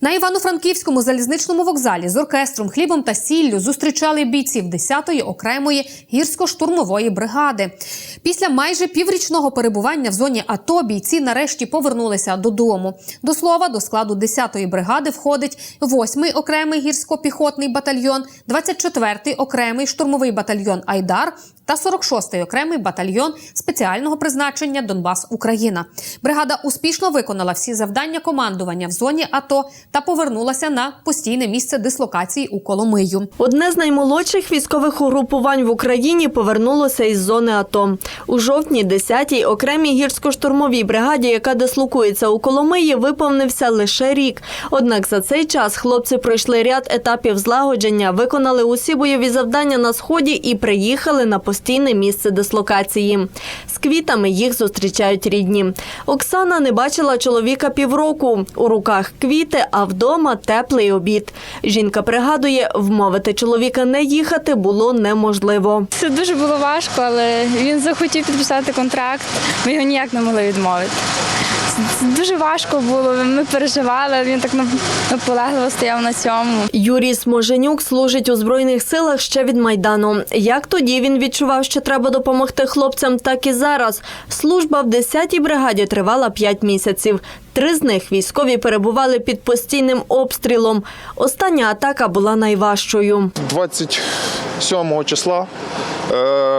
На Івано-Франківському залізничному вокзалі з оркестром, хлібом та сіллю зустрічали бійців 10-ї окремої гірсько-штурмової бригади. Після майже піврічного перебування в зоні АТО бійці нарешті повернулися додому. До слова, до складу 10-ї бригади входить 8-й окремий гірсько-піхотний батальйон, 24-й окремий штурмовий батальйон Айдар та 46-й окремий батальйон спеціального призначення Донбас Україна. Бригада успішно виконала всі завдання командування в зоні АТО та повернулася на постійне місце дислокації у Коломию. Одне з наймолодших військових угрупувань в Україні повернулося із зони АТО. У жовтні 10-й окремій гірсько-штурмовій бригаді, яка дислокується у Коломиї, виповнився лише рік. Однак за цей час хлопці пройшли ряд етапів злагодження, виконали усі бойові завдання на сході і приїхали на постійне місце дислокації. З квітами їх зустрічають рідні. Оксана не бачила чоловіка півроку. У руках квіти, а вдома теплий обід. Жінка пригадує, вмовити чоловіка не їхати було неможливо. Це дуже було важко, але він захотів підписати контракт. Ми його ніяк не могли відмовити. Дуже важко було. Ми переживали. Він так наполегливо стояв на цьому. Юрій Сможенюк служить у збройних силах ще від майдану. Як тоді він відчував, що треба допомогти хлопцям, так і зараз. Служба в 10-й бригаді тривала 5 місяців. Три з них військові перебували під постійним обстрілом. Остання атака була найважчою. 27 числа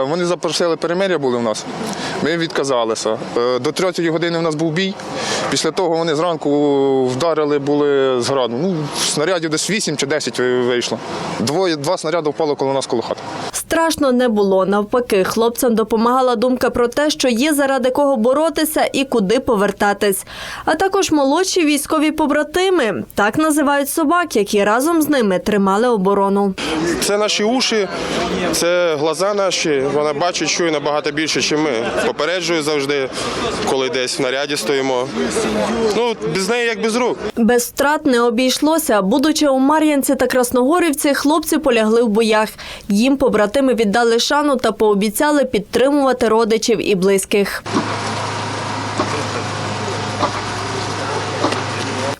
вони запросили перемир'я були в нас. Ми відказалися. Е, До 3 години в нас був бій. Після того вони зранку вдарили були з граду. Ну, снарядів десь 8 чи 10 вийшло. Двоє, два снаряди впало коло нас коло хати. Страшно не було. Навпаки, хлопцям допомагала думка про те, що є заради кого боротися і куди повертатись. А також молодші військові побратими так називають собак, які разом з ними тримали оборону. Це наші уші, це глаза наші. Вона бачить, чує набагато більше, ніж ми. Попереджує завжди, коли десь в наряді стоїмо. Ну, без неї як без рук. Без втрат не обійшлося. Будучи у Мар'янці та Красногорівці, хлопці полягли в боях. Їм побратими віддали шану та пообіцяли підтримувати родичів і близьких.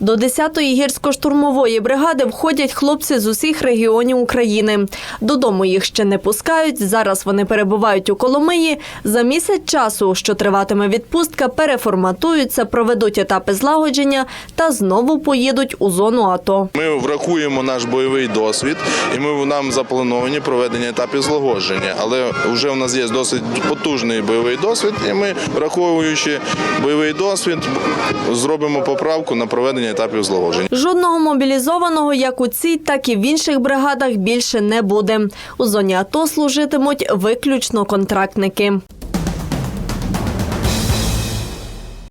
До 10-ї гірсько-штурмової бригади входять хлопці з усіх регіонів України. Додому їх ще не пускають. Зараз вони перебувають у Коломиї. За місяць часу, що триватиме відпустка, переформатуються, проведуть етапи злагодження та знову поїдуть у зону АТО. Ми врахуємо наш бойовий досвід, і ми нам заплановані проведення етапів злагодження. Але вже у нас є досить потужний бойовий досвід, і ми, враховуючи бойовий досвід, зробимо поправку на проведення етапів злагодження. Жодного мобілізованого як у цій, так і в інших бригадах більше не буде. У зоні АТО служитимуть виключно контрактники.